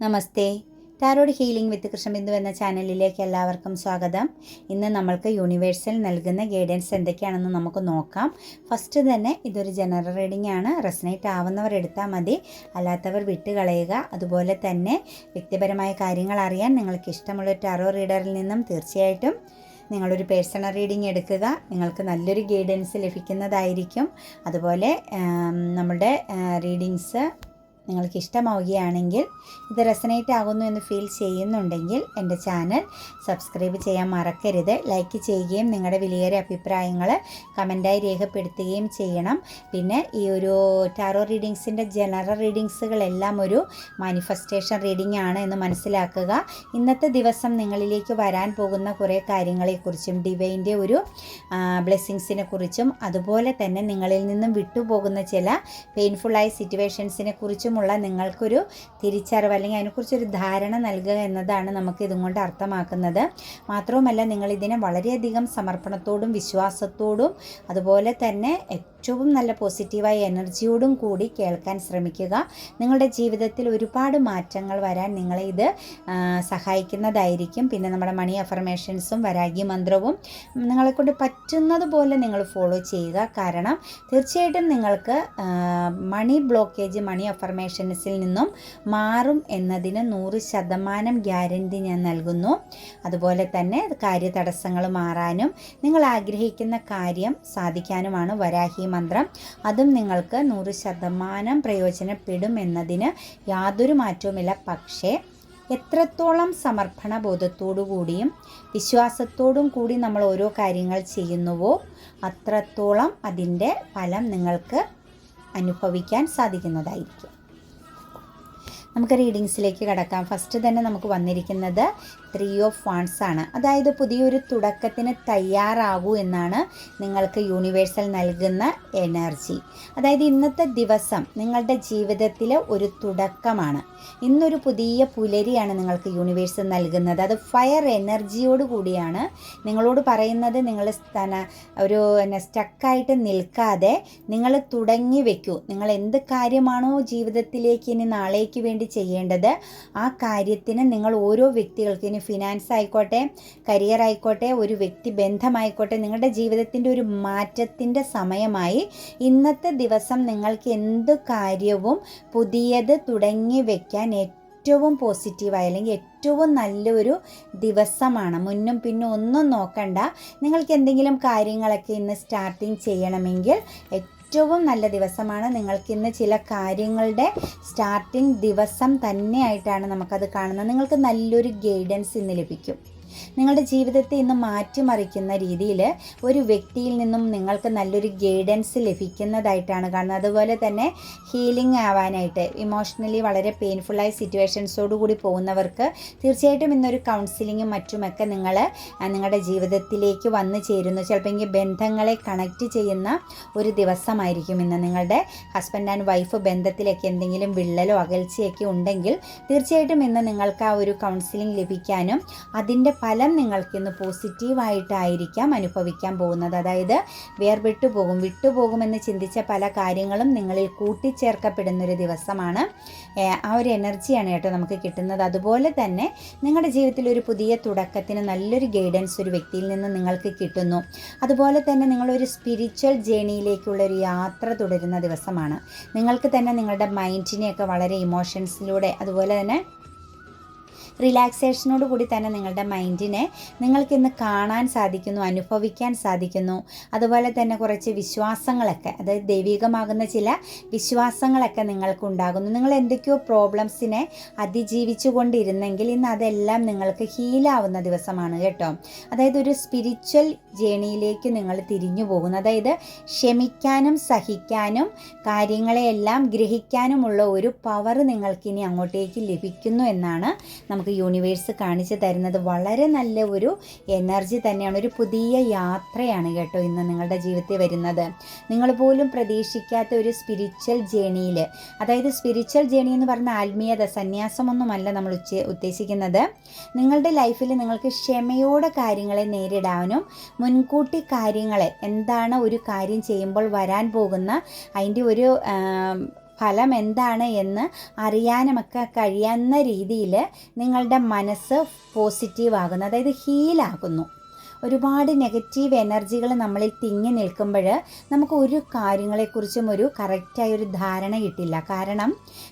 Namaste. Tarot healing with Krishnabindu എന്ന ചാനലിലേക്ക് എല്ലാവർക്കും സ്വാഗതം. ഇന്ന് നമ്മൾക്ക് യൂണിവേഴ്സൽ നൽകുന്ന ഗൈഡൻസ് എന്തൊക്കെയാണെന്ന് നമുക്ക് നോക്കാം. ഫസ്റ്റ് തന്നെ ഇതൊരു ജനറൽ റീഡിംഗ് ആണ്. റെസനേറ്റ് ആവുന്നവർ എടുത്താൽ മതി. അല്ലാത്തവർ വിട്ടുകളയുക അതുപോലെ തന്നെ വ്യക്തിപരമായ കാര്യങ്ങൾ അറിയാൻ നിങ്ങൾക്ക് ഇഷ്ടമുള്ള ടാറോ റീഡറിൽ നിന്നും തീർച്ചയായിട്ടും നിങ്ങളൊരു പേഴ്സണൽ റീഡിംഗ് എടുക്കുക. നിങ്ങൾക്ക് നല്ലൊരു ഗൈഡൻസ് ലഭിക്കുന്നതായിരിക്കും. അതുപോലെ നമ്മുടെ റീഡിങ്സ് നിങ്ങൾക്ക് ഇഷ്ടമാവുകയാണെങ്കിൽ ഇത് റെസനേറ്റ് ആകുന്നു എന്ന് ഫീൽ ചെയ്യുന്നുണ്ടെങ്കിൽ എന്റെ ചാനൽ സബ്സ്ക്രൈബ് ചെയ്യാൻ മറക്കരുത്. ലൈക്ക് ചെയ്യുകയും നിങ്ങളുടെ വിലയേറിയ അഭിപ്രായങ്ങൾ കമന്റായി രേഖപ്പെടുത്തുകയും ചെയ്യണം. പിന്നെ ഈ ഒരു ടാറോ റീഡിങ്സിന്റെ ജനറൽ റീഡിങ്സുകളെല്ലാം ഒരു മാനിഫെസ്റ്റേഷൻ റീഡിംഗ് ആണ് എന്ന് മനസ്സിലാക്കുക. ഇന്നത്തെ ദിവസം നിങ്ങളിലേക്ക് വരാൻ പോകുന്ന കുറേ കാര്യങ്ങളെക്കുറിച്ചും ഡിവൈന്റെ ഒരു ബ്ലെസ്സിങ്സിനെ കുറിച്ചും അതുപോലെ തന്നെ നിങ്ങളിൽ നിന്നും വിട്ടുപോകുന്ന ചില പെയിൻഫുള്ളായ സിറ്റുവേഷൻസിനെ കുറിച്ചുമുള്ള നിങ്ങൾക്കൊരു തിരിച്ചറിവ് അല്ലെങ്കിൽ അതിനെക്കുറിച്ചൊരു ധാരണ നൽകുക എന്നതാണ് നമുക്ക് ഇതും കൊണ്ട് അർത്ഥമാക്കുന്നത്. മാത്രവുമല്ല നിങ്ങൾ ഇതിനെ വളരെയധികം സമർപ്പണത്തോടും വിശ്വാസത്തോടും അതുപോലെ തന്നെ ഏറ്റവും നല്ല പോസിറ്റീവായ എനർജിയോടും കൂടി കേൾക്കാൻ ശ്രമിക്കുക. നിങ്ങളുടെ ജീവിതത്തിൽ ഒരുപാട് മാറ്റങ്ങൾ വരാൻ നിങ്ങളെ ഇത് സഹായിക്കുന്നതായിരിക്കും. പിന്നെ നമ്മുടെ മണി അഫർമേഷൻസും വരാഗി മന്ത്രവും നിങ്ങളെക്കൊണ്ട് പറ്റുന്നത് പോലെ നിങ്ങൾ ഫോളോ ചെയ്യുക. കാരണം തീർച്ചയായിട്ടും നിങ്ങൾക്ക് മണി ബ്ലോക്കേജ് മണി അഫർമേഷൻസിൽ നിന്നും മാറും എന്നതിന് നൂറ് ശതമാനം ഗ്യാരണ്ടി ഞാൻ നൽകുന്നു. അതുപോലെ തന്നെ കാര്യതടസ്സങ്ങൾ മാറാനും നിങ്ങൾ ആഗ്രഹിക്കുന്ന കാര്യം സാധിക്കാനുമാണ് വരാഹി മന്ത്രം. അതും നിങ്ങൾക്ക് നൂറ് ശതമാനം പ്രയോജനപ്പെടും എന്നതിന് യാതൊരു മാറ്റവുമില്ല. പക്ഷേ എത്രത്തോളം സമർപ്പണ ബോധത്തോടു കൂടിയും വിശ്വാസത്തോടും കൂടി നമ്മൾ ഓരോ കാര്യങ്ങൾ ചെയ്യുന്നുവോ അത്രത്തോളം അതിന്റെ ഫലം നിങ്ങൾക്ക് അനുഭവിക്കാൻ സാധിക്കുന്നതായിരിക്കും. നമുക്ക് റീഡിങ്സിലേക്ക് കടക്കാം. ഫസ്റ്റ് തന്നെ നമുക്ക് വന്നിരിക്കുന്നത് ത്രീ ഓഫ് വാൺസ് ആണ്. അതായത് പുതിയൊരു തുടക്കത്തിന് തയ്യാറാകൂ എന്നാണ് നിങ്ങൾക്ക് യൂണിവേഴ്സൽ നൽകുന്ന എനർജി അതായത് ഇന്നത്തെ ദിവസം നിങ്ങളുടെ ജീവിതത്തിലെ ഒരു തുടക്കമാണ്. ഇന്നൊരു പുതിയ പുലരിയാണ് നിങ്ങൾക്ക് യൂണിവേഴ്സ് നൽകുന്നത്. അത് ഫയർ എനർജിയോട് കൂടിയാണ്. നിങ്ങളോട് പറയുന്നത് നിങ്ങൾ സ്ഥന ഒരു സ്റ്റക്കായിട്ട് നിൽക്കാതെ നിങ്ങൾ തുടങ്ങി വെക്കൂ. നിങ്ങൾ എന്ത് കാര്യമാണോ ജീവിതത്തിലേക്ക് ഇനി നാളേക്ക് വേണ്ടി ചെയ്യേണ്ടത് ആ കാര്യത്തിന് നിങ്ങൾ ഓരോ വ്യക്തികൾക്ക് ഇനി ഫിനാൻസ് ആയിക്കോട്ടെ കരിയർ ആയിക്കോട്ടെ ഒരു വ്യക്തി ബന്ധമായിക്കോട്ടെ നിങ്ങളുടെ ജീവിതത്തിന്റെ ഒരു മാറ്റത്തിന്റെ സമയമായി ഇന്നത്തെ ദിവസം നിങ്ങൾക്ക് എന്ത് കാര്യവും പുതിയത് തുടങ്ങി വയ്ക്കാൻ ഏറ്റവും പോസിറ്റീവായ അല്ലെങ്കിൽ ഏറ്റവും നല്ലൊരു ദിവസമാണ്. മുന്നും പിന്നും ഒന്നും നോക്കണ്ട. നിങ്ങൾക്ക് എന്തെങ്കിലും കാര്യങ്ങളൊക്കെ ഇന്ന് സ്റ്റാർട്ടിങ് ചെയ്യണമെങ്കിൽ ഏറ്റവും നല്ല ദിവസമാണ് നിങ്ങൾക്കിന്ന് ചില കാര്യങ്ങളുടെ സ്റ്റാർട്ടിംഗ് ദിവസം തന്നെയായിട്ടാണ് നമുക്കത് കാണുന്നത്. നിങ്ങൾക്ക് നല്ലൊരു ഗൈഡൻസ് ഇന്ന് ലഭിക്കും. നിങ്ങളുടെ ജീവിതത്തെ ഇന്ന് മാറ്റിമറിക്കുന്ന രീതിയിൽ ഒരു വ്യക്തിയിൽ നിന്നും നിങ്ങൾക്ക് നല്ലൊരു ഗൈഡൻസ് ലഭിക്കുന്നതായിട്ടാണ് കാണുന്നത്. അതുപോലെ തന്നെ ഹീലിംഗ് ആവാനായിട്ട് ഇമോഷണലി വളരെ പെയിൻഫുള്ളായ സിറ്റുവേഷൻസോടുകൂടി പോകുന്നവർക്ക് തീർച്ചയായിട്ടും ഇന്നൊരു കൗൺസിലിങ്ങും മറ്റുമൊക്കെ നിങ്ങൾ നിങ്ങളുടെ ജീവിതത്തിലേക്ക് വന്നു ചേരുന്നു. ചിലപ്പോൾ എങ്കിൽ ബന്ധങ്ങളെ കണക്റ്റ് ചെയ്യുന്ന ഒരു ദിവസമായിരിക്കും ഇന്ന്. നിങ്ങളുടെ ഹസ്ബൻഡ് ആൻഡ് വൈഫ് ബന്ധത്തിലൊക്കെ എന്തെങ്കിലും വിള്ളലോ അകൽച്ചയൊക്കെ ഉണ്ടെങ്കിൽ തീർച്ചയായിട്ടും ഇന്ന് നിങ്ങൾക്ക് ആ ഒരു കൗൺസിലിംഗ് ലഭിക്കാനും അതിന്റെ ഫലം നിങ്ങൾക്കിന്ന് പോസിറ്റീവായിട്ടായിരിക്കാം അനുഭവിക്കാൻ പോകുന്നത്. അതായത് വേർപെട്ടു പോകും വിട്ടുപോകുമെന്ന് ചിന്തിച്ച പല കാര്യങ്ങളും നിങ്ങളിൽ കൂട്ടിച്ചേർക്കപ്പെടുന്നൊരു ദിവസമാണ്. ആ ഒരു എനർജിയാണ് കേട്ടോ നമുക്ക് കിട്ടുന്നത്. അതുപോലെ തന്നെ നിങ്ങളുടെ ജീവിതത്തിൽ ഒരു പുതിയ തുടക്കത്തിന് നല്ലൊരു ഗൈഡൻസ് ഒരു വ്യക്തിയിൽ നിന്ന് നിങ്ങൾക്ക് കിട്ടുന്നു. അതുപോലെ തന്നെ നിങ്ങളൊരു സ്പിരിച്വൽ ജേണിയിലേക്കുള്ള ഒരു യാത്ര തുടരുന്ന ദിവസമാണ്. നിങ്ങൾക്ക് തന്നെ നിങ്ങളുടെ മൈൻഡിനെയൊക്കെ വളരെ ഇമോഷൻസിലൂടെ അതുപോലെ തന്നെ റിലാക്സേഷനോട് കൂടി തന്നെ നിങ്ങളുടെ മൈൻഡിനെ നിങ്ങൾക്കിന്ന് കാണാൻ സാധിക്കുന്നു അനുഭവിക്കാൻ സാധിക്കുന്നു. അതുപോലെ തന്നെ കുറച്ച് വിശ്വാസങ്ങളൊക്കെ അതായത് ദൈവികമാകുന്ന ചില വിശ്വാസങ്ങളൊക്കെ നിങ്ങൾക്ക് ഉണ്ടാകുന്നു നിങ്ങൾ എന്തൊക്കെയോ പ്രോബ്ലംസിനെ അതിജീവിച്ചു കൊണ്ടിരുന്നെങ്കിൽ ഇന്ന് അതെല്ലാം നിങ്ങൾക്ക് ഹീലാവുന്ന ദിവസമാണ് കേട്ടോ. അതായത് ഒരു സ്പിരിച്വൽ ജേണിയിലേക്ക് നിങ്ങൾ തിരിഞ്ഞു പോകുന്നു. അതായത് ക്ഷമിക്കാനും സഹിക്കാനും കാര്യങ്ങളെയെല്ലാം ഗ്രഹിക്കാനുമുള്ള ഒരു പവർ നിങ്ങൾക്കിനി അങ്ങോട്ടേക്ക് ലഭിക്കുന്നു എന്നാണ് നമുക്ക് യൂണിവേഴ്സ് കാണിച്ചു തരുന്നത് വളരെ നല്ല ഒരു എനർജി തന്നെയാണ് ഒരു പുതിയ യാത്രയാണ് കേട്ടോ ഇന്ന് നിങ്ങളുടെ ജീവിതത്തിൽ വരുന്നത്. നിങ്ങൾ പോലും പ്രതീക്ഷിക്കാത്ത ഒരു സ്പിരിച്വൽ ജേണിയിൽ അതായത് സ്പിരിച്വൽ ജേണി എന്ന് പറഞ്ഞ ആത്മീയത സന്യാസമൊന്നുമല്ല നമ്മൾ ഉച്ച ഉദ്ദേശിക്കുന്നത്. നിങ്ങളുടെ ലൈഫിൽ നിങ്ങൾക്ക് ക്ഷമയോടെ കാര്യങ്ങളെ നേരിടാനും മുൻകൂട്ടി കാര്യങ്ങളെ എന്താണ് ഒരു കാര്യം ചെയ്യുമ്പോൾ വരാൻ പോകുന്ന അതിന്റെ ഒരു ഫലം എന്താണ് എന്ന് അറിയാനുമൊക്കെ കഴിയുന്ന രീതിയിൽ നിങ്ങളുടെ മനസ്സ് പോസിറ്റീവ് ആകുന്നു. അതായത് ഹീലാകുന്നു ഒരുപാട് നെഗറ്റീവ് എനർജികൾ നമ്മളിൽ തിങ്ങി നിൽക്കുമ്പോൾ നമുക്ക് ഒരു കാര്യങ്ങളെക്കുറിച്ചും ഒരു കറക്റ്റായ ഒരു ധാരണ കിട്ടില്ല. കാരണം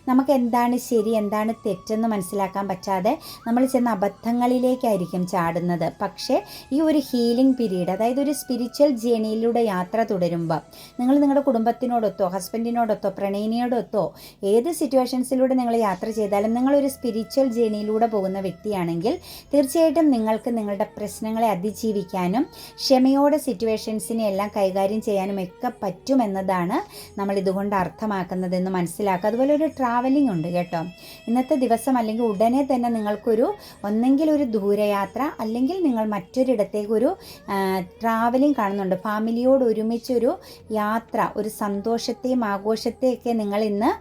നമുക്ക് എന്താണ് ശരി എന്താണ് തെറ്റെന്ന് മനസ്സിലാക്കാൻ പറ്റാതെ നമ്മൾ ചെന്ന അബദ്ധങ്ങളിലേക്കായിരിക്കും ചാടുന്നത്. പക്ഷേ ഈ ഒരു ഹീലിംഗ് പീരീഡ് അതായത് ഒരു സ്പിരിച്വൽ ജേണിയിലൂടെ യാത്ര തുടരുമ്പോൾ നിങ്ങൾ നിങ്ങളുടെ കുടുംബത്തിനോടൊത്തോ ഹസ്ബൻഡിനോടൊത്തോ പ്രണയിനിയോടൊത്തോ ഏത് സിറ്റുവേഷൻസിലൂടെ നിങ്ങൾ യാത്ര ചെയ്താലും നിങ്ങളൊരു സ്പിരിച്വൽ ജേണിയിലൂടെ പോകുന്ന വ്യക്തിയാണെങ്കിൽ തീർച്ചയായിട്ടും നിങ്ങൾക്ക് നിങ്ങളുടെ പ്രശ്നങ്ങളെ അതിജീവിക്കാനും ക്ഷമയോടെ സിറ്റുവേഷൻസിനെ എല്ലാം കൈകാര്യം ചെയ്യാനും ഒക്കെ പറ്റുമെന്നതാണ് നമ്മൾ ഇതുകൊണ്ട് അർത്ഥമാക്കുന്നതെന്ന് മനസ്സിലാക്കുക. അതുപോലെ ഒരു ട്രാവലിംഗ് ഉണ്ട് കേട്ടോ. ഇന്നത്തെ ദിവസം അല്ലെങ്കിൽ ഉടനെ തന്നെ നിങ്ങൾക്കൊരു ഒന്നെങ്കിൽ ഒരു ദൂരയാത്ര അല്ലെങ്കിൽ നിങ്ങൾ മറ്റൊരിടത്തേക്കൊരു ട്രാവലിംഗ് കാണുന്നുണ്ട്. ഫാമിലിയോട് ഒരുമിച്ചൊരു യാത്ര ഒരു സന്തോഷത്തെയും ആഘോഷത്തെയൊക്കെ നിങ്ങൾ ഇന്ന്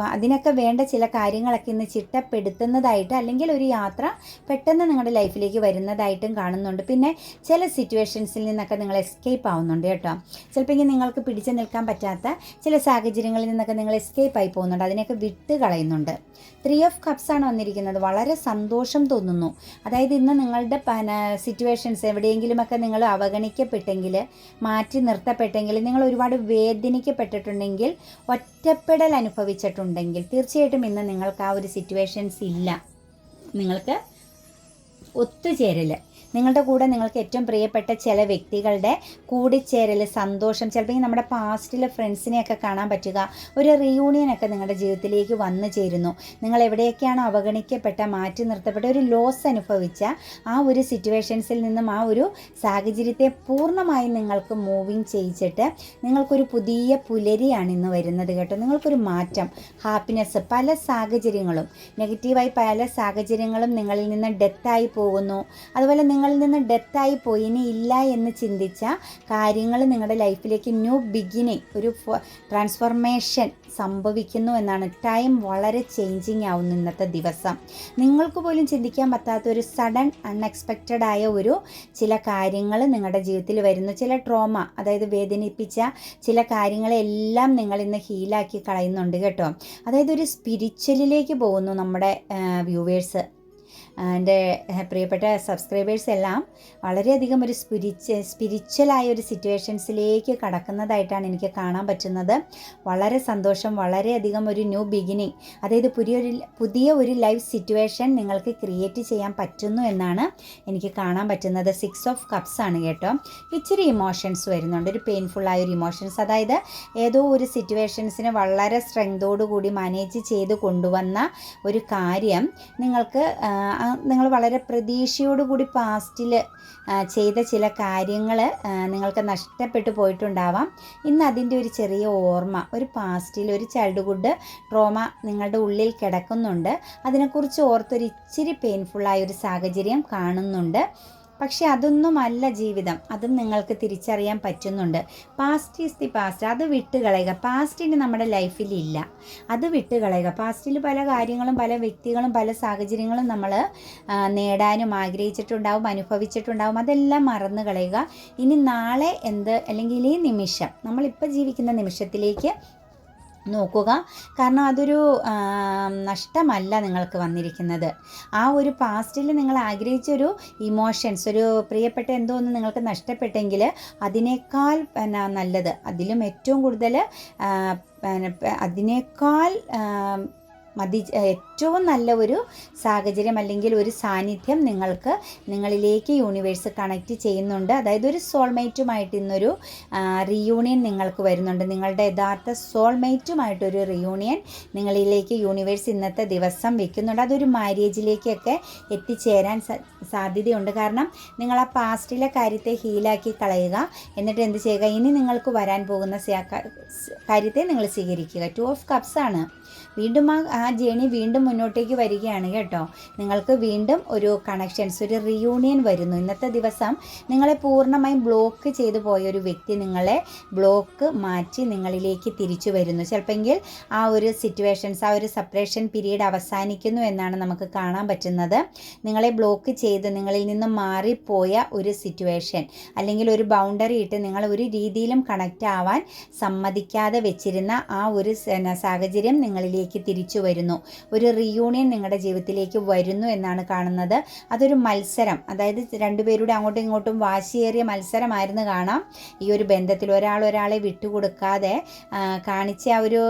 അതിനൊക്കെ വേണ്ട ചില കാര്യങ്ങളൊക്കെ ഇന്ന് ചിട്ടപ്പെടുത്തുന്നതായിട്ട് അല്ലെങ്കിൽ ഒരു യാത്ര പെട്ടെന്ന് നിങ്ങളുടെ ലൈഫിലേക്ക് വരുന്നതായിട്ടും കാണുന്നുണ്ട്. പിന്നെ ചില സിറ്റുവേഷൻസിൽ നിന്നൊക്കെ നിങ്ങൾ എസ്കേപ്പ് ആവുന്നുണ്ട് കേട്ടോ. ചിലപ്പോൾ നിങ്ങൾക്ക് പിടിച്ചു നിൽക്കാൻ പറ്റാത്ത ചില സാഹചര്യങ്ങളിൽ നിന്നൊക്കെ നിങ്ങൾ എസ്കേപ്പ് ആയി പോകുന്നുണ്ട്. അതിനെയൊക്കെ വിട്ട് കളയുന്നുണ്ട്. ത്രീ ഓഫ് കപ്സ് ആണ് വന്നിരിക്കുന്നത്. വളരെ സന്തോഷം തോന്നുന്നു. അതായത് ഇന്ന് നിങ്ങളുടെ സിറ്റുവേഷൻസ് എവിടെയെങ്കിലുമൊക്കെ നിങ്ങൾ അവഗണിക്കപ്പെട്ടെങ്കിൽ മാറ്റി നിർത്തപ്പെട്ടെങ്കിൽ നിങ്ങൾ ഒരുപാട് വേദനിക്കപ്പെട്ടിട്ടുണ്ടെങ്കിൽ ഒറ്റപ്പെടൽ അനുഭവിച്ചിട്ടുണ്ടെങ്കിൽ തീർച്ചയായിട്ടും ഇന്ന് നിങ്ങൾക്ക് ആ ഒരു സിറ്റുവേഷൻസ് ഇല്ല. നിങ്ങൾക്ക് ഒത്തുചേരൽ നിങ്ങളുടെ കൂടെ നിങ്ങൾക്ക് ഏറ്റവും പ്രിയപ്പെട്ട ചില വ്യക്തികളുടെ കൂടിച്ചേരൽ സന്തോഷം ചിലപ്പോൾ നമ്മുടെ പാസ്റ്റിലെ ഫ്രണ്ട്സിനെയൊക്കെ കാണാൻ പറ്റുക. ഒരു റീയൂണിയനൊക്കെ നിങ്ങളുടെ ജീവിതത്തിലേക്ക് വന്നു ചേരുന്നു. നിങ്ങൾ എവിടെയൊക്കെയാണോ അവഗണിക്കപ്പെട്ട മാറ്റി നിർത്തപ്പെട്ട ഒരു ലോസ് അനുഭവിച്ച ആ ഒരു സിറ്റുവേഷൻസിൽ നിന്നും ആ ഒരു സാഹചര്യത്തെ പൂർണമായും നിങ്ങൾക്ക് മൂവിങ് ചെയ്യിച്ചിട്ട് നിങ്ങൾക്കൊരു പുതിയ പുലരിയാണ് ഇന്ന് വരുന്നത് കേട്ടോ. നിങ്ങൾക്കൊരു മാറ്റം ഹാപ്പിനെസ് പല സാഹചര്യങ്ങളും നെഗറ്റീവായി പല സാഹചര്യങ്ങളും നിങ്ങളിൽ നിന്ന് ഡെത്തായി പോകുന്നു. അതുപോലെ നിങ്ങളിൽ നിന്ന് ഡെത്തായി പോയി ഇനി ഇല്ല എന്ന് ചിന്തിച്ച കാര്യങ്ങൾ നിങ്ങളുടെ ലൈഫിലേക്ക് ന്യൂ ബിഗിനിങ് ഒരു ട്രാൻസ്ഫോർമേഷൻ സംഭവിക്കുന്നു എന്നാണ്. ടൈം വളരെ ചേഞ്ചിങ് ആവുന്നു ഇന്നത്തെ ദിവസം. നിങ്ങൾക്ക് പോലും ചിന്തിക്കാൻ പറ്റാത്ത ഒരു സഡൻ അൺഎക്സ്പെക്റ്റഡ് ആയ ഒരു ചില കാര്യങ്ങൾ നിങ്ങളുടെ ജീവിതത്തിൽ വരുന്നു. ചില ട്രോമ അതായത് വേദനിപ്പിച്ച ചില കാര്യങ്ങളെല്ലാം നിങ്ങൾ ഇന്ന് ഹീലാക്കി കളയുന്നുണ്ട് കേട്ടോ. അതായത് ഒരു സ്പിരിച്വലിലേക്ക് പോകുന്നു നമ്മുടെ വ്യൂവേഴ്സ്. എന്റെ പ്രിയപ്പെട്ട സബ്സ്ക്രൈബേഴ്സ് എല്ലാം വളരെയധികം ഒരു സ്പിരിച്ച് സ്പിരിച്വലായ ഒരു സിറ്റുവേഷൻസിലേക്ക് കടക്കുന്നതായിട്ടാണ് എനിക്ക് കാണാൻ പറ്റുന്നത്. വളരെ സന്തോഷം വളരെയധികം ഒരു ന്യൂ ബിഗിനിങ് അതായത് പുതിയൊരു പുതിയ ഒരു ലൈഫ് സിറ്റുവേഷൻ നിങ്ങൾക്ക് ക്രിയേറ്റ് ചെയ്യാൻ പറ്റുന്നു എന്നാണ് എനിക്ക് കാണാൻ പറ്റുന്നത്. സിക്സ് ഓഫ് കപ്സ് ആണ് കേട്ടോ. ഇച്ചിരി ഇമോഷൻസ് വരുന്നുണ്ട്. ഒരു പെയിൻഫുള്ളായ ഒരു ഇമോഷൻസ് അതായത് ഏതോ ഒരു സിറ്റുവേഷൻസിനെ വളരെ സ്ട്രെങ്തോടു കൂടി മാനേജ് ചെയ്ത് കൊണ്ടുവന്ന ഒരു കാര്യം നിങ്ങൾക്ക് നിങ്ങൾ വളരെ പ്രതീക്ഷയോടുകൂടി പാസ്റ്റിൽ ചെയ്ത ചില കാര്യങ്ങൾ നിങ്ങൾക്ക് നഷ്ടപ്പെട്ടു പോയിട്ടുണ്ടാവാം. ഇന്ന് അതിന്റെ ഒരു ചെറിയ ഓർമ്മ ഒരു പാസ്റ്റിൽ ഒരു ചൈൽഡ്ഹുഡ് ട്രോമ നിങ്ങളുടെ ഉള്ളിൽ കിടക്കുന്നുണ്ട്. അതിനെക്കുറിച്ച് ഓർത്തൊരു ഇച്ചിരി പെയിൻഫുള്ളായ ഒരു സാഹചര്യം കാണുന്നുണ്ട്. പക്ഷെ അതൊന്നുമല്ല ജീവിതം. അതും നിങ്ങൾക്ക് തിരിച്ചറിയാൻ പറ്റുന്നുണ്ട്. പാസ്റ്റ് ഈസ് ദി പാസ്റ്റ് അത് വിട്ടുകളയുക. പാസ്റ്റിന് നമ്മുടെ ലൈഫിൽ ഇല്ല. അത് വിട്ടുകളയുക. പാസ്റ്റിൽ പല കാര്യങ്ങളും പല വ്യക്തികളും പല സാഹചര്യങ്ങളും നമ്മൾ നേടാനും ആഗ്രഹിച്ചിട്ടുണ്ടാവും അനുഭവിച്ചിട്ടുണ്ടാവും. അതെല്ലാം മറന്നു കളയുക. ഇനി നാളെ എന്ത്? അല്ലെങ്കിൽ ഈ നിമിഷം. നമ്മളിപ്പോൾ ജീവിക്കുന്ന നിമിഷത്തിലേക്ക് നോക്കുക. കാരണം അതൊരു നഷ്ടമല്ല നിങ്ങൾക്ക് വന്നിരിക്കുന്നത്. ആ ഒരു പാസ്റ്റിൽ നിങ്ങൾ ആഗ്രഹിച്ചൊരു ഇമോഷൻസ് ഒരു പ്രിയപ്പെട്ട എന്തോ ഒന്ന് നിങ്ങൾക്ക് നഷ്ടപ്പെട്ടെങ്കിൽ അതിനേക്കാൾ പിന്നെ നല്ലത്. അതിലും ഏറ്റവും കൂടുതൽ അതിനേക്കാൾ മതി ഏറ്റവും നല്ല ഒരു സാഹചര്യം അല്ലെങ്കിൽ ഒരു സാന്നിധ്യം നിങ്ങൾക്ക് നിങ്ങളിലേക്ക് യൂണിവേഴ്സ് കണക്റ്റ് ചെയ്യുന്നുണ്ട്. അതായത് ഒരു സോൾമേറ്റുമായിട്ട് ഇന്നൊരു റിയൂണിയൻ നിങ്ങൾക്ക് വരുന്നുണ്ട്. നിങ്ങളുടെ യഥാർത്ഥ സോൾമേറ്റുമായിട്ടൊരു റിയൂണിയൻ നിങ്ങളിലേക്ക് യൂണിവേഴ്സ് ഇന്നത്തെ ദിവസം വെക്കുന്നുണ്ട്. അതൊരു മാരേജിലേക്കൊക്കെ എത്തിച്ചേരാൻ സാധ്യതയുണ്ട്. കാരണം നിങ്ങൾ ആ പാസ്റ്റിലെ കാര്യത്തെ ഹീലാക്കി കളയുക. എന്നിട്ട് എന്ത് ചെയ്യുക? ഇനി നിങ്ങൾക്ക് വരാൻ പോകുന്ന കാര്യത്തെ നിങ്ങൾ സ്വീകരിക്കുക. ടു ഓഫ് കപ്സ് ആണ്. വീണ്ടും ആ ജേണി വീണ്ടും മുന്നോട്ടേക്ക് വരികയാണ് കേട്ടോ. നിങ്ങൾക്ക് വീണ്ടും ഒരു കണക്ഷൻസ് ഒരു റിയൂണിയൻ വരുന്നു. ഇന്നത്തെ ദിവസം നിങ്ങളെ പൂർണമായും ബ്ലോക്ക് ചെയ്തു പോയ ഒരു വ്യക്തി നിങ്ങളെ ബ്ലോക്ക് മാറ്റി നിങ്ങളിലേക്ക് തിരിച്ചു വരുന്നു. ചിലപ്പെങ്കിൽ ആ ഒരു സിറ്റുവേഷൻസ് ആ ഒരു സെപ്പറേഷൻ പീരീഡ് അവസാനിക്കുന്നു എന്നാണ് നമുക്ക് കാണാൻ പറ്റുന്നത്. നിങ്ങളെ ബ്ലോക്ക് ചെയ്ത് നിങ്ങളിൽ നിന്ന് മാറിപ്പോയ ഒരു സിറ്റുവേഷൻ അല്ലെങ്കിൽ ഒരു ബൗണ്ടറി ഇട്ട് നിങ്ങൾ ഒരു രീതിയിലും കണക്റ്റ് ആവാൻ സമ്മതിക്കാതെ വെച്ചിരുന്ന ആ ഒരു സാഹചര്യം നിങ്ങളിലേക്ക് തിരിച്ചു വരുന്നു. ഒരു റിയൂണിയൻ നിങ്ങളുടെ ജീവിതത്തിലേക്ക് വരുന്നു എന്നാണ് കാണുന്നത്. അതൊരു മത്സരം. അതായത് രണ്ടുപേരുടെ അങ്ങോട്ടും ഇങ്ങോട്ടും വാശിയേറിയ മത്സരമായിരുന്നു കാണാം. ഈ ഒരു ബന്ധത്തിൽ ഒരാൾ ഒരാളെ വിട്ടുകൊടുക്കാതെ കാണിച്ച ആ ഒരു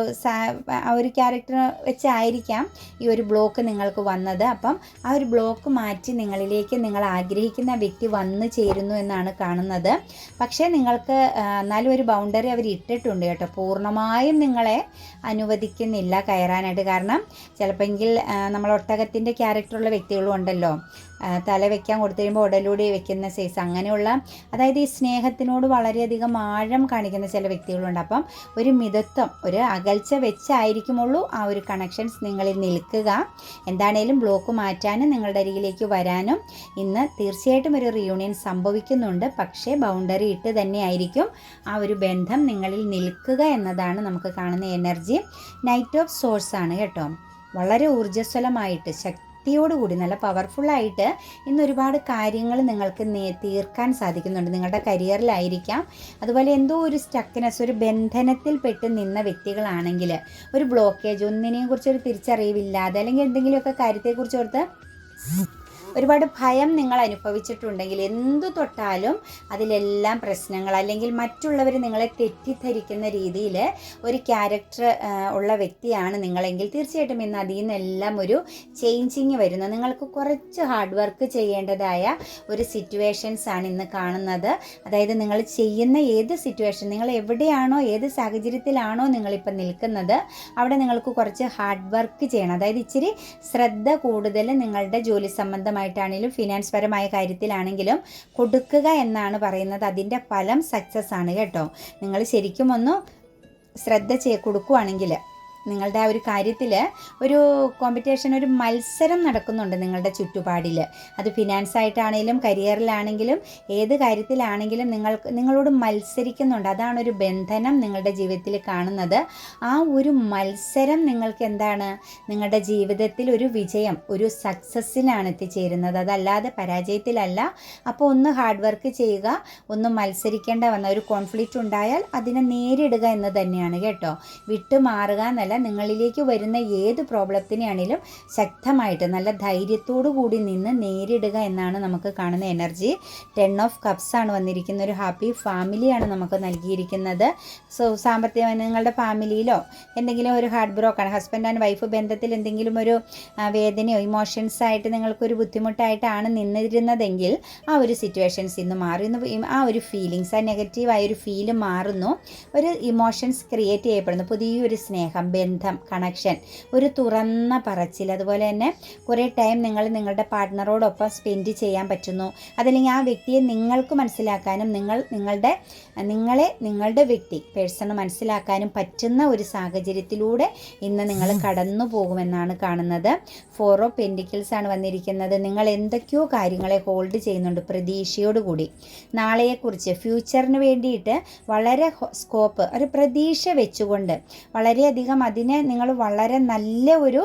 ആ ഒരു ക്യാരക്ടർ വെച്ചായിരിക്കാം ഈ ഒരു ബ്ലോക്ക് നിങ്ങൾക്ക് വന്നത്. അപ്പം ആ ഒരു ബ്ലോക്ക് മാറ്റി നിങ്ങളിലേക്ക് നിങ്ങൾ ആഗ്രഹിക്കുന്ന വ്യക്തി വന്നു ചേരുന്നു എന്നാണ് കാണുന്നത്. പക്ഷേ നിങ്ങൾക്ക് എന്നാലും ഒരു ബൗണ്ടറി അവർ ഇട്ടിട്ടുണ്ട് കേട്ടോ. പൂർണമായും നിങ്ങളെ അനുവദിക്കുന്നില്ല കയറാനായിട്ട്. കാരണം ചിലപ്പോൾ നമ്മൾ ഒട്ടകത്തിന്റെ ക്യാരക്ടറുള്ള വ്യക്തികളും ഉണ്ടല്ലോ. തല വെക്കാൻ കൊടുത്തു കഴിയുമ്പോൾ ഉടലൂടെ വെക്കുന്ന സൈസ് അങ്ങനെയുള്ള അതായത് ഈ സ്നേഹത്തിനോട് വളരെയധികം ആഴം കാണിക്കുന്ന ചില വ്യക്തികളുണ്ട്. അപ്പം ഒരു മിതത്വം ഒരു അകൽച്ച വെച്ചായിരിക്കുമുള്ളൂ ആ ഒരു കണക്ഷൻസ് നിങ്ങളിൽ നിൽക്കുക. എന്താണേലും ബ്ലോക്ക് മാറ്റാനും നിങ്ങളുടെ അരികിലേക്ക് വരാനും ഇന്ന് തീർച്ചയായിട്ടും ഒരു റിയൂണിയൻ സംഭവിക്കുന്നുണ്ട്. പക്ഷേ ബൗണ്ടറി ഇട്ട് തന്നെയായിരിക്കും ആ ഒരു ബന്ധം നിങ്ങളിൽ നിൽക്കുക എന്നതാണ് നമുക്ക് കാണുന്ന എനർജി നൈറ്റ് ഓഫ് സോഴ്സ് ആണ് കേട്ടോ. വളരെ ഊർജസ്വലമായിട്ട് ശക്തിയോടുകൂടി നല്ല പവർഫുള്ളായിട്ട് ഇന്ന് ഒരുപാട് കാര്യങ്ങൾ നിങ്ങൾക്ക് തീർക്കാൻ സാധിക്കുന്നുണ്ട്. നിങ്ങളുടെ കരിയറിലായിരിക്കാം. അതുപോലെ എന്തോ ഒരു സ്റ്റക്കിനെസ് ഒരു ബന്ധനത്തിൽ പെട്ട് നിന്ന വ്യക്തികളാണെങ്കിൽ ഒരു ബ്ലോക്കേജ് ഒന്നിനെയും കുറിച്ച് ഒരു തിരിച്ചറിവില്ലാതെ അല്ലെങ്കിൽ എന്തെങ്കിലുമൊക്കെ കാര്യത്തെക്കുറിച്ച് ഓർത്ത് ഒരുപാട് ഭയം നിങ്ങൾ അനുഭവിച്ചിട്ടുണ്ടെങ്കിൽ എന്തു തൊട്ടാലും അതിലെല്ലാം പ്രശ്നങ്ങൾ അല്ലെങ്കിൽ മറ്റുള്ളവർ നിങ്ങളെ തെറ്റിദ്ധരിക്കുന്ന രീതിയിൽ ഒരു ക്യാരക്ടർ ഉള്ള വ്യക്തിയാണ് നിങ്ങളെങ്കിൽ തീർച്ചയായിട്ടും ഇന്ന് അതിൽ നിന്നെല്ലാം ഒരു ചേഞ്ചിങ് വരുന്നു. നിങ്ങൾക്ക് കുറച്ച് ഹാർഡ് വർക്ക് ചെയ്യേണ്ടതായ ഒരു സിറ്റുവേഷൻസ് ആണ് ഇന്ന് കാണുന്നത്. അതായത് നിങ്ങൾ ചെയ്യുന്ന ഏത് സിറ്റുവേഷൻ നിങ്ങൾ എവിടെയാണോ ഏത് സാഹചര്യത്തിലാണോ നിങ്ങളിപ്പോൾ നിൽക്കുന്നത് അവിടെ നിങ്ങൾക്ക് കുറച്ച് ഹാർഡ് വർക്ക് ചെയ്യണം. അതായത് ഇച്ചിരി ശ്രദ്ധ കൂടുതൽ നിങ്ങളുടെ ജോലി സംബന്ധമായിട്ടാണെങ്കിലും ഫിനാൻസ് പരമായ കാര്യത്തിലാണെങ്കിലും കൊടുക്കുക എന്നാണ് പറയുന്നത്. അതിന്റെ ഫലം സക്സസ് ആണ് കേട്ടോ. നിങ്ങൾ ശരിക്കും ഒന്ന് ശ്രദ്ധ ചെയ്യ കൊടുക്കുവാണെങ്കിൽ നിങ്ങളുടെ ആ ഒരു കാര്യത്തിൽ ഒരു കോമ്പറ്റീഷൻ ഒരു മത്സരം നടക്കുന്നുണ്ട് നിങ്ങളുടെ ചുറ്റുപാടിൽ അത് ഫിനാൻസ് ആയിട്ടാണെങ്കിലും കരിയറിലാണെങ്കിലും ഏത് കാര്യത്തിലാണെങ്കിലും നിങ്ങൾക്ക് നിങ്ങളോട് മത്സരിക്കുന്നുണ്ട്. അതാണ് ഒരു ബന്ധനം നിങ്ങളുടെ ജീവിതത്തിൽ കാണുന്നത്. ആ ഒരു മത്സരം നിങ്ങൾക്ക് എന്താണ്? നിങ്ങളുടെ ജീവിതത്തിൽ ഒരു വിജയം ഒരു സക്സസ്സിലാണ് എത്തിച്ചേരുന്നത്. അതല്ലാതെ പരാജയത്തിലല്ല. അപ്പോൾ ഒന്ന് ഹാർഡ് വർക്ക് ചെയ്യുക ഒന്ന് മത്സരിക്കേണ്ട വന്ന ഒരു കോൺഫ്ലിക്റ്റ് ഉണ്ടായാൽ അതിനെ നേരിടുക എന്ന് തന്നെയാണ് കേട്ടോ. വിട്ടുമാറുക എന്നല്ല. നിങ്ങളിലേക്ക് വരുന്ന ഏത് പ്രോബ്ലത്തിനെയാണെങ്കിലും ശക്തമായിട്ട് നല്ല ധൈര്യത്തോടു കൂടി നിന്ന് നേരിടുക എന്നാണ് നമുക്ക് കാണുന്ന എനർജി. ടെൻ ഓഫ് കപ്സ് ആണ് വന്നിരിക്കുന്ന ഒരു ഹാപ്പി ഫാമിലിയാണ് നമുക്ക് നൽകിയിരിക്കുന്നത്. സോ സാമ്പത്തിക നിങ്ങളുടെ ഫാമിലിയിലോ എന്തെങ്കിലും ഒരു ഹാർഡ് ബ്രോക്കാണ് ഹസ്ബൻഡ് ആൻഡ് വൈഫ് ബന്ധത്തിൽ എന്തെങ്കിലും ഒരു വേദനയോ ഇമോഷൻസ് ആയിട്ട് നിങ്ങൾക്കൊരു ബുദ്ധിമുട്ടായിട്ടാണ് നിന്നിരുന്നതെങ്കിൽ ആ ഒരു സിറ്റുവേഷൻസ് ഇന്ന് മാറി ആ ഒരു ഫീലിങ്സ് ആ നെഗറ്റീവായ ഒരു ഫീൽ മാറുന്നു. ഒരു ഇമോഷൻസ് ക്രിയേറ്റ് ചെയ്യപ്പെടുന്നു. പുതിയൊരു സ്നേഹം ബന്ധം കണക്ഷൻ ഒരു തുറന്ന പറച്ചിൽ. അതുപോലെ തന്നെ കുറേ ടൈം നിങ്ങൾ നിങ്ങളുടെ പാർട്ട്ണറോടൊപ്പം സ്പെൻഡ് ചെയ്യാൻ പറ്റുന്നു. അതല്ലെങ്കിൽ ആ വ്യക്തിയെ നിങ്ങൾക്ക് മനസ്സിലാക്കാനും നിങ്ങൾ നിങ്ങളുടെ നിങ്ങളെ നിങ്ങളുടെ വ്യക്തി പേഴ്സണ് മനസ്സിലാക്കാനും പറ്റുന്ന ഒരു സാഹചര്യത്തിലൂടെ ഇന്ന് നിങ്ങൾ കടന്നു പോകുമെന്നാണ് കാണുന്നത്. ഫോർ ഓഫ് പെൻഡിക്കിൾസ് ആണ് വന്നിരിക്കുന്നത്. നിങ്ങൾ എന്തൊക്കെയോ കാര്യങ്ങളെ ഹോൾഡ് ചെയ്യുന്നുണ്ട് പ്രതീക്ഷയോടുകൂടി. നാളെയെക്കുറിച്ച് ഫ്യൂച്ചറിന് വേണ്ടിയിട്ട് വളരെ സ്കോപ്പ് ഒരു പ്രതീക്ഷ വെച്ചുകൊണ്ട് വളരെയധികം അതിനെ നിങ്ങൾ വളരെ നല്ല ഒരു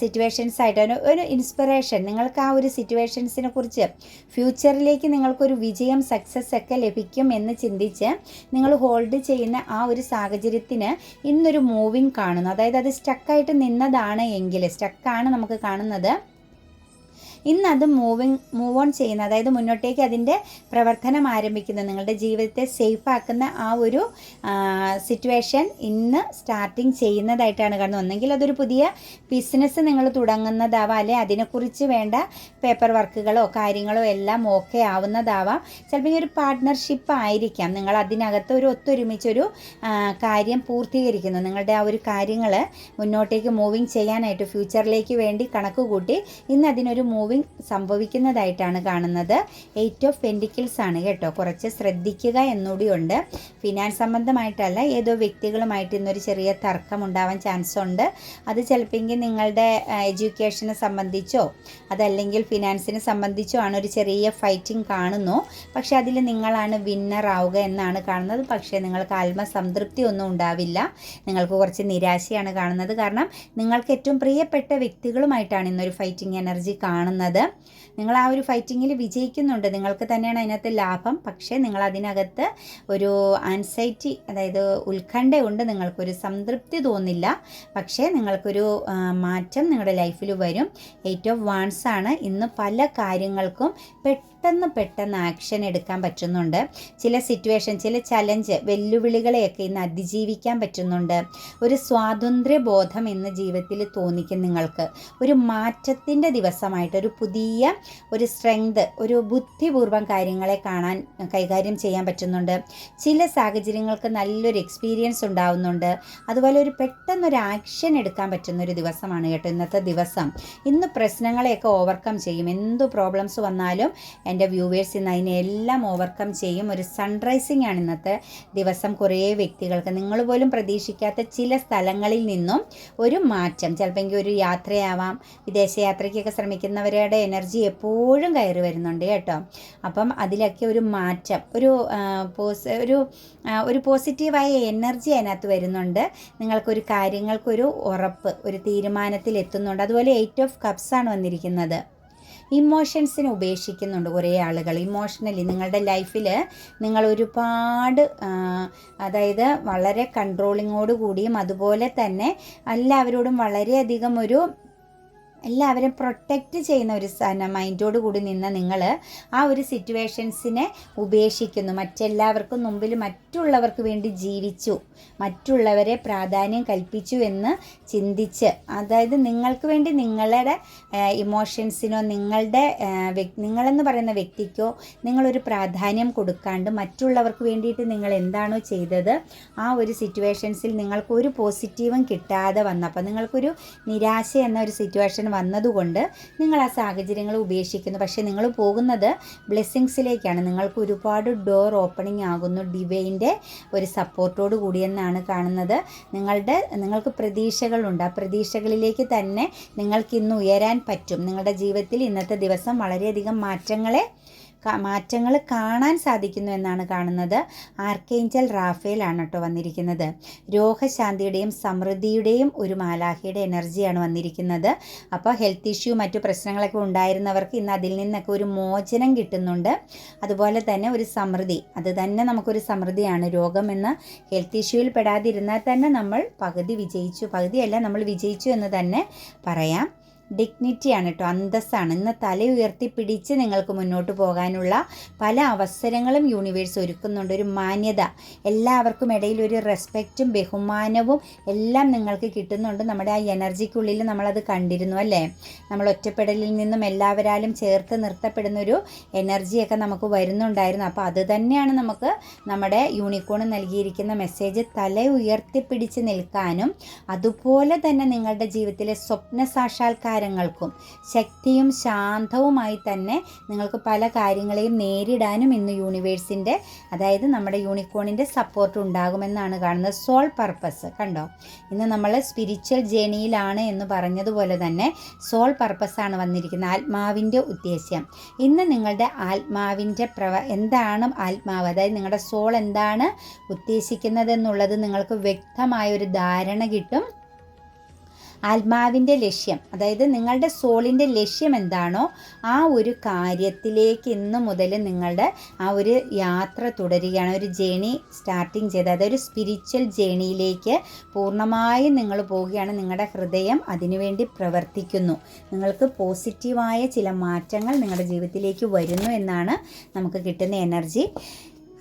സിറ്റുവേഷൻസ് ആയിട്ട് ഒരു ഒരു ഇൻസ്പിറേഷൻ നിങ്ങൾക്ക് ആ ഒരു സിറ്റുവേഷൻസിനെ കുറിച്ച് ഫ്യൂച്ചറിലേക്ക് നിങ്ങൾക്കൊരു വിജയം സക്സസ് ഒക്കെ ലഭിക്കും എന്ന് ചിന്തിച്ച് നിങ്ങൾ ഹോൾഡ് ചെയ്യുന്ന ആ ഒരു സാഹചര്യത്തിന് ഇന്നൊരു മൂവിങ് കാണുന്നു. അതായത് അത് സ്റ്റക്കായിട്ട് നിന്നതാണ് എങ്കിൽ സ്റ്റക്കാണ് നമുക്ക് കാണുന്നത്. ഇന്ന് അത് മൂവിങ് മൂവ് ഓൺ ചെയ്യുന്ന അതായത് മുന്നോട്ടേക്ക് അതിന്റെ പ്രവർത്തനം ആരംഭിക്കുന്നത് നിങ്ങളുടെ ജീവിതത്തെ സേഫ് ആക്കുന്ന ആ ഒരു സിറ്റുവേഷൻ ഇന്ന് സ്റ്റാർട്ടിങ് ചെയ്യുന്നതായിട്ടാണ് കാണുന്നത്. ഒന്നെങ്കിൽ അതൊരു പുതിയ ബിസിനസ് നിങ്ങൾ തുടങ്ങുന്നതാവാം അല്ലെ അതിനെക്കുറിച്ച് വേണ്ട പേപ്പർ വർക്കുകളോ കാര്യങ്ങളോ എല്ലാം ഓക്കെ ആവുന്നതാവാം. ചിലപ്പോൾ ഒരു പാർട്ട്ണർഷിപ്പ് ആയിരിക്കാം. നിങ്ങൾ അതിനകത്ത് ഒരു ഒത്തൊരുമിച്ചൊരു കാര്യം പൂർത്തീകരിക്കുന്നു. നിങ്ങളുടെ ആ ഒരു കാര്യങ്ങൾ മുന്നോട്ടേക്ക് മൂവിങ് ചെയ്യാനായിട്ട് ഫ്യൂച്ചറിലേക്ക് വേണ്ടി കണക്ക് കൂട്ടി ഇന്ന് അതിനൊരു മൂവിങ് മൂവിങ് സംഭവിക്കുന്നതായിട്ടാണ് കാണുന്നത്. എയ്റ്റ് ഓഫ് പെൻഡിക്കിൾസ് ആണ് കേട്ടോ. കുറച്ച് ശ്രദ്ധിക്കുക എന്നുകൂടിയുണ്ട്. ഫിനാൻസ് സംബന്ധമായിട്ടല്ല ഏതോ വ്യക്തികളുമായിട്ട് ഇന്നൊരു ചെറിയ തർക്കം ഉണ്ടാവാൻ ചാൻസ് ഉണ്ട്. അത് ചിലപ്പോൾ നിങ്ങളുടെ എഡ്യൂക്കേഷനെ സംബന്ധിച്ചോ അതല്ലെങ്കിൽ ഫിനാൻസിനെ സംബന്ധിച്ചോ ആണ് ഒരു ചെറിയ ഫൈറ്റിംഗ് കാണുന്നു. പക്ഷേ അതിൽ നിങ്ങളാണ് വിന്നർ ആവുക എന്നാണ് കാണുന്നത്. പക്ഷേ നിങ്ങൾക്ക് ആത്മസംതൃപ്തി ഒന്നും ഉണ്ടാവില്ല. നിങ്ങൾക്ക് കുറച്ച് നിരാശയാണ് കാണുന്നത്. കാരണം നിങ്ങൾക്ക് ഏറ്റവും പ്രിയപ്പെട്ട വ്യക്തികളുമായിട്ടാണ് ഇന്നൊരു ഫൈറ്റിംഗ് എനർജി കാണുന്നത്. നിങ്ങൾ ആ ഒരു ഫൈറ്റിങ്ങിൽ വിജയിക്കുന്നുണ്ട്. നിങ്ങൾക്ക് തന്നെയാണ് അതിനകത്ത് ലാഭം. പക്ഷേ നിങ്ങൾ അതിനകത്ത് ഒരു ആൻസൈറ്റി അതായത് ഉത്കണ്ഠയുണ്ട് നിങ്ങൾക്കൊരു സംതൃപ്തി തോന്നില്ല. പക്ഷേ നിങ്ങൾക്കൊരു മാറ്റം നിങ്ങളുടെ ലൈഫിൽ വരും. എയ്റ്റ് ഓഫ് വാൺസ് ആണ്. ഇന്ന് പല കാര്യങ്ങൾക്കും പെട്ടെന്ന് പെട്ടെന്ന് ആക്ഷൻ എടുക്കാൻ പറ്റുന്നുണ്ട്. ചില സിറ്റുവേഷൻ ചില ചലഞ്ച് വെല്ലുവിളികളെയൊക്കെ ഇന്ന് അതിജീവിക്കാൻ പറ്റുന്നുണ്ട്. ഒരു സ്വാതന്ത്ര്യ ബോധം ഇന്ന് ജീവിതത്തിൽ തോന്നിക്കും നിങ്ങൾക്ക്. ഒരു മാറ്റത്തിന്റെ ദിവസമായിട്ട് ഒരു പുതിയ ഒരു സ്ട്രെങ്ത് ഒരു ബുദ്ധിപൂർവം കാര്യങ്ങളെ കാണാൻ കൈകാര്യം ചെയ്യാൻ പറ്റുന്നുണ്ട്. ചില സാഹചര്യങ്ങൾക്ക് നല്ലൊരു എക്സ്പീരിയൻസ് ഉണ്ടാവുന്നുണ്ട്. അതുപോലെ ഒരു പെട്ടെന്നൊരു ആക്ഷൻ എടുക്കാൻ പറ്റുന്ന ഒരു ദിവസമാണ് കേട്ടോ ഇന്നത്തെ ദിവസം. ഇന്ന് പ്രശ്നങ്ങളെയൊക്കെ ഓവർകം ചെയ്യും. എന്ത് പ്രോബ്ലംസ് വന്നാലും എന്റെ വ്യൂവേഴ്സ് ഇന്ന് അതിനെല്ലാം ഓവർകം ചെയ്യും. ഒരു സൺറൈസിങ് ആണ് ഇന്നത്തെ ദിവസം കുറേ വ്യക്തികൾക്ക്. നിങ്ങൾ പോലും പ്രതീക്ഷിക്കാത്ത ചില സ്ഥലങ്ങളിൽ നിന്നും ഒരു മാറ്റം. ചിലപ്പോൾ ഒരു യാത്രയാവാം വിദേശയാത്രയ്ക്കൊക്കെ ശ്രമിക്കുന്നവരുടെ എനർജി എപ്പോഴും കയറി വരുന്നുണ്ട് കേട്ടോ. അപ്പം അതിലൊക്കെ ഒരു മാറ്റം ഒരു പോസ് ഒരു ഒരു പോസിറ്റീവായ എനർജി അതിനകത്ത് വരുന്നുണ്ട്. നിങ്ങൾക്കൊരു കാര്യങ്ങൾക്കൊരു ഉറപ്പ് ഒരു തീരുമാനത്തിൽ എത്തുന്നുണ്ട്. അതുപോലെ എയ്റ്റ് ഓഫ് കപ്സ് ആണ് വന്നിരിക്കുന്നത്. ഇമോഷൻസിനെ ഉപേക്ഷിക്കുന്നുണ്ട് കുറേ ആളുകൾ. ഇമോഷണലി നിങ്ങളുടെ ലൈഫിൽ നിങ്ങൾ ഒരുപാട് അതായത് വളരെ കൺട്രോളിങ്ങോട് കൂടിയും അതുപോലെ തന്നെ എല്ലാവരോടും വളരെയധികം ഒരു എല്ലാവരും പ്രൊട്ടക്റ്റ് ചെയ്യുന്ന ഒരു മൈൻഡോട് കൂടി നിന്ന് നിങ്ങൾ ആ ഒരു സിറ്റുവേഷൻസിനെ ഉപേക്ഷിക്കുന്നു. മറ്റെല്ലാവർക്കും മുമ്പിൽ മറ്റുള്ളവർക്ക് വേണ്ടി ജീവിച്ചു മറ്റുള്ളവരെ പ്രാധാന്യം കൽപ്പിച്ചു എന്ന് ചിന്തിച്ച് അതായത് നിങ്ങൾക്ക് വേണ്ടി നിങ്ങളുടെ ഇമോഷൻസിനോ നിങ്ങളുടെ നിങ്ങളെന്ന് പറയുന്ന വ്യക്തിക്കോ നിങ്ങളൊരു പ്രാധാന്യം കൊടുക്കാണ്ട് മറ്റുള്ളവർക്ക് വേണ്ടിയിട്ട് നിങ്ങൾ എന്താണോ ചെയ്തത് ആ ഒരു സിറ്റുവേഷൻസിൽ നിങ്ങൾക്ക് ഒരു പോസിറ്റീവും കിട്ടാതെ വന്നപ്പോൾ നിങ്ങൾക്കൊരു നിരാശ എന്ന ഒരു സിറ്റുവേഷൻ വന്നതുകൊണ്ട് നിങ്ങൾ ആ സാഹചര്യങ്ങൾ ഉപേക്ഷിക്കുന്നു. പക്ഷേ നിങ്ങൾ പോകുന്നത് ബ്ലെസ്സിങ്സിലേക്കാണ്. നിങ്ങൾക്ക് ഒരുപാട് ഡോർ ഓപ്പണിംഗ് ആകുന്നു. ഡിവൈന്റെ ഒരു സപ്പോർട്ടോട് കൂടിയെന്നാണ് കാണുന്നത്. നിങ്ങളുടെ നിങ്ങൾക്ക് പ്രതീക്ഷകളുണ്ട്. ആ പ്രതീക്ഷകളിലേക്ക് തന്നെ നിങ്ങൾക്ക് ഇന്ന് ഉയരാൻ പറ്റും. നിങ്ങളുടെ ജീവിതത്തിൽ ഇന്നത്തെ ദിവസം വളരെയധികം മാറ്റങ്ങളെ മാറ്റങ്ങൾ കാണാൻ സാധിക്കുന്നു എന്നാണ് കാണുന്നത്. ആർക്കേഞ്ചൽ റാഫേലാണ് കേട്ടോ വന്നിരിക്കുന്നത്. രോഗശാന്തിയുടെയും സമൃദ്ധിയുടെയും ഒരു മാലാഖയുടെ എനർജിയാണ് വന്നിരിക്കുന്നത്. അപ്പോൾ ഹെൽത്ത് ഇഷ്യൂ മറ്റു പ്രശ്നങ്ങളൊക്കെ ഉണ്ടായിരുന്നവർക്ക് ഇന്ന് അതിൽ നിന്നൊക്കെ ഒരു മോചനം കിട്ടുന്നുണ്ട്. അതുപോലെ തന്നെ ഒരു സമൃദ്ധി. അത് തന്നെ നമുക്കൊരു സമൃദ്ധിയാണ്. രോഗമെന്ന് ഹെൽത്ത് ഇഷ്യൂവിൽ പെടാതിരുന്നാൽ തന്നെ നമ്മൾ പകുതി വിജയിച്ചു പകുതിയല്ല നമ്മൾ വിജയിച്ചു എന്ന് തന്നെ പറയാം. ഡിഗ്നിറ്റിയാണ് കേട്ടോ അന്തസ്സാണ്. ഇന്ന് തല ഉയർത്തി പിടിച്ച് നിങ്ങൾക്ക് മുന്നോട്ട് പോകാനുള്ള പല അവസരങ്ങളും യൂണിവേഴ്സ് ഒരുക്കുന്നുണ്ട്. ഒരു മാന്യത എല്ലാവർക്കും ഇടയിൽ ഒരു റെസ്പെക്റ്റും ബഹുമാനവും എല്ലാം നിങ്ങൾക്ക് കിട്ടുന്നുണ്ട്. നമ്മുടെ ആ എനർജിക്കുള്ളിൽ നമ്മളത് കണ്ടിരുന്നു അല്ലേ? നമ്മൾ ഒറ്റപ്പെടലിൽ നിന്നും എല്ലാവരാലും ചേർത്ത് നിർത്തപ്പെടുന്ന ഒരു എനർജിയൊക്കെ നമുക്ക് വരുന്നുണ്ടായിരുന്നു. അപ്പോൾ അത് തന്നെയാണ് നമുക്ക് നമ്മുടെ യൂണിക്കോൺ നൽകിയിരിക്കുന്ന മെസ്സേജ് തല ഉയർത്തിപ്പിടിച്ച് നിൽക്കാനും അതുപോലെ തന്നെ നിങ്ങളുടെ ജീവിതത്തിലെ സ്വപ്ന സാക്ഷാത്കാരം വികാരങ്ങൾക്കും ശക്തിയും ശാന്തവുമായി തന്നെ നിങ്ങൾക്ക് പല കാര്യങ്ങളെയും നേരിടാനും ഇന്ന് യൂണിവേഴ്സിന്റെ അതായത് നമ്മുടെ യൂണിക്കോണിന്റെ സപ്പോർട്ട് ഉണ്ടാകുമെന്നാണ് കാണുന്നത്. സോൾ പർപ്പസ് കണ്ടോ? ഇന്ന് നമ്മൾ സ്പിരിച്വൽ ജേണിയിലാണ് എന്ന് പറഞ്ഞതുപോലെ തന്നെ സോൾ പർപ്പസാണ് വന്നിരിക്കുന്നത്. ആത്മാവിന്റെ ഉദ്ദേശ്യം. ഇന്ന് നിങ്ങളുടെ ആത്മാവിന്റെ പ്രവ എന്താണ് ആത്മാവ്? അതായത് നിങ്ങളുടെ സോൾ എന്താണ് ഉദ്ദേശിക്കുന്നത് എന്നുള്ളത് നിങ്ങൾക്ക് വ്യക്തമായ ഒരു ധാരണ കിട്ടും. ആത്മാവിന്റെ ലക്ഷ്യം അതായത് നിങ്ങളുടെ സോളിന്റെ ലക്ഷ്യം എന്താണോ ആ ഒരു കാര്യത്തിലേക്ക് ഇന്ന് മുതൽ നിങ്ങളുടെ ആ ഒരു യാത്ര തുടരുകയാണ്. ഒരു ജേണി സ്റ്റാർട്ടിങ് ചെയ്ത് അതായത് ഒരു സ്പിരിച്വൽ ജേണിയിലേക്ക് പൂർണമായും നിങ്ങൾ പോവുകയാണ്. നിങ്ങളുടെ ഹൃദയം അതിനുവേണ്ടി പ്രവർത്തിക്കുന്നു. നിങ്ങൾക്ക് പോസിറ്റീവായ ചില മാറ്റങ്ങൾ നിങ്ങളുടെ ജീവിതത്തിലേക്ക് വരുന്നു എന്നാണ് നമുക്ക് കിട്ടുന്ന എനർജി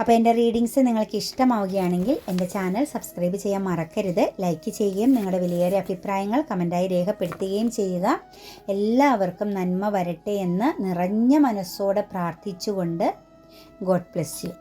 അപ്പോൾ എന്റെ റീഡിങ്സ് നിങ്ങൾക്ക് ഇഷ്ടമാവുകയാണെങ്കിൽ എന്റെ ചാനൽ സബ്സ്ക്രൈബ് ചെയ്യാൻ മറക്കരുത്. ലൈക്ക് ചെയ്യുകയും നിങ്ങളുടെ വിലയേറിയ അഭിപ്രായങ്ങൾ കമന്റായി രേഖപ്പെടുത്തുകയും ചെയ്യുക. എല്ലാവർക്കും നന്മ വരട്ടെ എന്ന് നിറഞ്ഞ മനസ്സോടെ പ്രാർത്ഥിച്ചുകൊണ്ട് ഗോഡ് ബ്ലെസ് യു